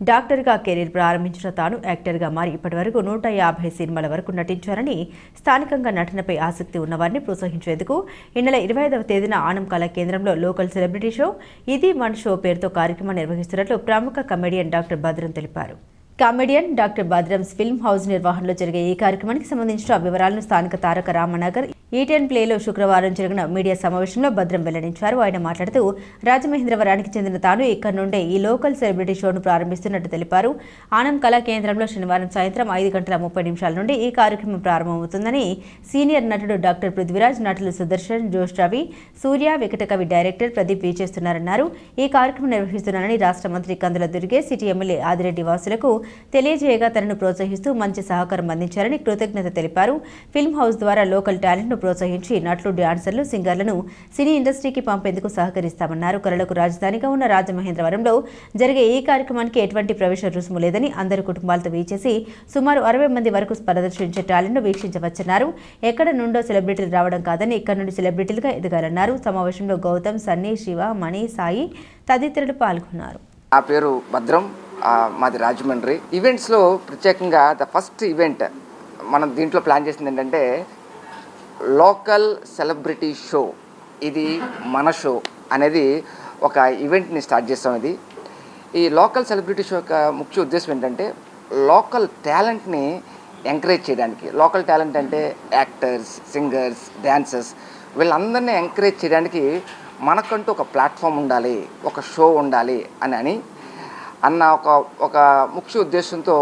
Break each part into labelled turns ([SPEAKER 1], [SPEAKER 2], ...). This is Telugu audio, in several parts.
[SPEAKER 1] డాక్టర్గా కెరీర్ ప్రారంభించిన తాను యాక్టర్గా మారి ఇప్పటివరకు నూట యాభై సినిమాల వరకు నటించారని స్థానికంగా నటనపై ఆసక్తి ఉన్నవారిని ప్రోత్సహించేందుకు ఈ నెల ఇరవై ఐదవ తేదీన ఆనం కళా కేంద్రంలో లోకల్ సెలబ్రిటీ షో ఇది వన్ షో పేరుతో కార్యక్రమం నిర్వహిస్తున్నట్లు ప్రముఖ కమెడియన్ డాక్టర్ భద్రం తెలిపారు. Comedian doctor Bhadram's film house నిర్వహణలో జరిగే ఈ కార్యక్రమానికి సంబంధించిన వివరాలను స్థానిక తారక రామనగర్ ఈటెన్ ప్లేలో శుక్రవారం జరిగిన మీడియా సమావేశంలో భద్రం వెల్లడించారు. ఆయన మాట్లాడుతూ రాజమహేంద్రవరానికి చెందిన తాను ఇక్కడ నుండే ఈ లోకల్ సెలబ్రిటీ షోను ప్రారంభిస్తున్నట్టు తెలిపారు. ఆనం కళా కేంద్రంలో శనివారం సాయంత్రం ఐదు గంటల ముప్పై నిమిషాల నుండి ఈ కార్యక్రమం ప్రారంభమవుతుందని సీనియర్ నటుడు డాక్టర్ పృథ్వీరాజ్ నటులు సుదర్శన్ జోష్ రవి సూర్య వికటకవి డైరెక్టర్ ప్రదీప్ చేస్తున్నారన్నారు. ఈ కార్యక్రమం నిర్వహిస్తున్నారని రాష్ట్ర మంత్రి కందుల దుర్గే సిటీ ఎమ్మెల్యే ఆదిరెడ్డి వాసులకు తెలియజేయగా తనను ప్రోత్సహిస్తూ మంచి సహకారం అందించారని కృతజ్ఞత తెలిపారు. ఫిల్మ్ హౌస్ ద్వారా లోకల్ టాలెంట్ టాలెంట్ను ప్రోత్సహించి నటులు డాన్సర్లు సింగర్లను సినీ ఇండస్ట్రీకి పంపేందుకు సహకరిస్తామన్నారు. కళలకు రాజధానిగా ఉన్న రాజమహేంద్రవరంలో జరిగే ఈ కార్యక్రమానికి ఎటువంటి ప్రవేశ రుసుము లేదని అందరి కుటుంబాలతో వీచేసి సుమారు అరవై మంది వరకు ప్రదర్శించే టాలెంట్ను వీక్షించవచ్చన్నారు. ఎక్కడ నుండో సెలబ్రిటీలు రావడం కాదని ఇక్కడ నుండి సెలబ్రిటీలుగా ఎదగాలన్నారు. సమావేశంలో గౌతమ్ సన్నీ శివ మణి సాయి తదితరులు పాల్గొన్నారు.
[SPEAKER 2] నా పేరు భద్రం. మాది రాజమండ్రి. ఈవెంట్స్లో ప్రత్యేకంగా ద ఫస్ట్ ఈవెంట్ మనం దీంట్లో ప్లాన్ చేసింది ఏంటంటే లోకల్ సెలబ్రిటీ షో. ఇది మన షో అనేది ఒక ఈవెంట్ని స్టార్ట్ చేస్తాం ఇది. ఈ లోకల్ సెలబ్రిటీ షో యొక్క ముఖ్య ఉద్దేశం ఏంటంటే లోకల్ టాలెంట్ని ఎంకరేజ్ చేయడానికి. లోకల్ టాలెంట్ అంటే యాక్టర్స్ సింగర్స్ డ్యాన్సర్స్ వీళ్ళందరినీ ఎంకరేజ్ చేయడానికి మనకంటూ ఒక ప్లాట్ఫామ్ ఉండాలి ఒక షో ఉండాలి అని అని అన్న ఒక ఒక ముఖ్య ఉద్దేశంతో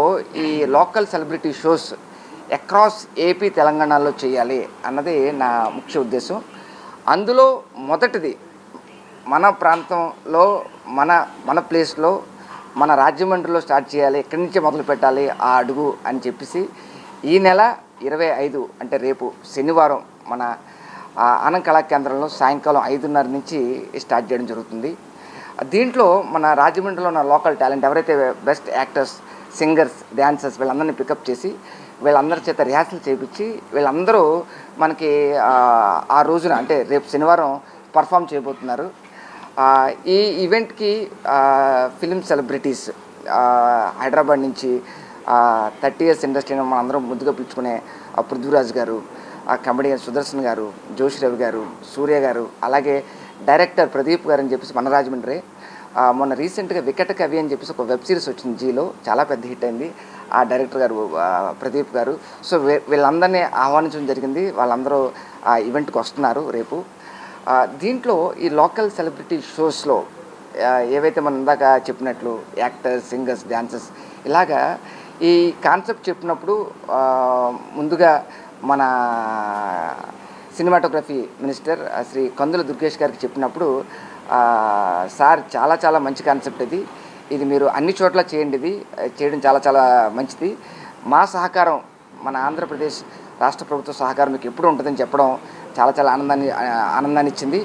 [SPEAKER 2] ఈ local celebrity shows across AP తెలంగాణలో చేయాలి అన్నది నా ముఖ్య ఉద్దేశం. అందులో మొదటిది మన ప్రాంతంలో మన మన ప్లేస్లో మన రాజమండ్రిలో స్టార్ట్ చేయాలి ఎక్కడి నుంచే మొదలు పెట్టాలి ఆ అడుగు అని చెప్పేసి ఈ నెల ఇరవై ఐదు అంటే రేపు శనివారం మన ఆనం కళా కేంద్రంలో సాయంకాలం ఐదున్నర నుంచి స్టార్ట్ చేయడం జరుగుతుంది. దీంట్లో మన రాజమండ్రిలో ఉన్న లోకల్ టాలెంట్ ఎవరైతే బెస్ట్ యాక్టర్స్ సింగర్స్ డ్యాన్సర్స్ వీళ్ళందరినీ పికప్ చేసి వీళ్ళందరి చేత రిహార్సల్ చేయించి వీళ్ళందరూ మనకి ఆ, రోజున అంటే రేపు శనివారం పర్ఫామ్ చేయబోతున్నారు. ఈ ఈవెంట్కి ఫిలిం సెలబ్రిటీస్ హైదరాబాద్ నుంచి థర్టీ ఇయర్స్ ఇండస్ట్రీని మనందరం అందరం ముద్దుగా పిలుచుకునే ఆ, పృథ్వీరాజ్ గారు ఆ కమెడియన్ సుదర్శన్ గారు జోషి రవి గారు సూర్య గారు అలాగే డైరెక్టర్ ప్రదీప్ గారు అని చెప్పేసి మన రాజమండ్రి. మొన్న రీసెంట్గా వికట కవి అని చెప్పేసి ఒక వెబ్ సిరీస్ వచ్చింది జీలో చాలా పెద్ద హిట్ అయింది. ఆ డైరెక్టర్ గారు ప్రదీప్ గారు. సో వీళ్ళందరినీ ఆహ్వానించడం జరిగింది. వాళ్ళందరూ ఆ ఈవెంట్కి వస్తున్నారు రేపు. దీంట్లో ఈ లోకల్ సెలబ్రిటీ షోస్లో ఏవైతే మనం ఇందాక చెప్పినట్లు యాక్టర్స్ సింగర్స్ డ్యాన్సర్స్ ఇలాగా ఈ కాన్సెప్ట్ చెప్పినప్పుడు ముందుగా మన సినిమాటోగ్రఫీ మినిస్టర్ ఆ, శ్రీ కందుల దుర్గేష్ గారికి చెప్పినప్పుడు సార్ చాలా చాలా మంచి కాన్సెప్ట్ ఇది. ఇది మీరు అన్ని చోట్ల చేయండి ఇది. చేయడం చాలా చాలా మంచిది. మా సహకారం మన ఆంధ్రప్రదేశ్ రాష్ట్ర ప్రభుత్వ సహకారం మీకు ఎప్పుడు ఉంటుందని చెప్పడం చాలా చాలా ఆనందాన్ని ఆనందాన్ని ఇచ్చింది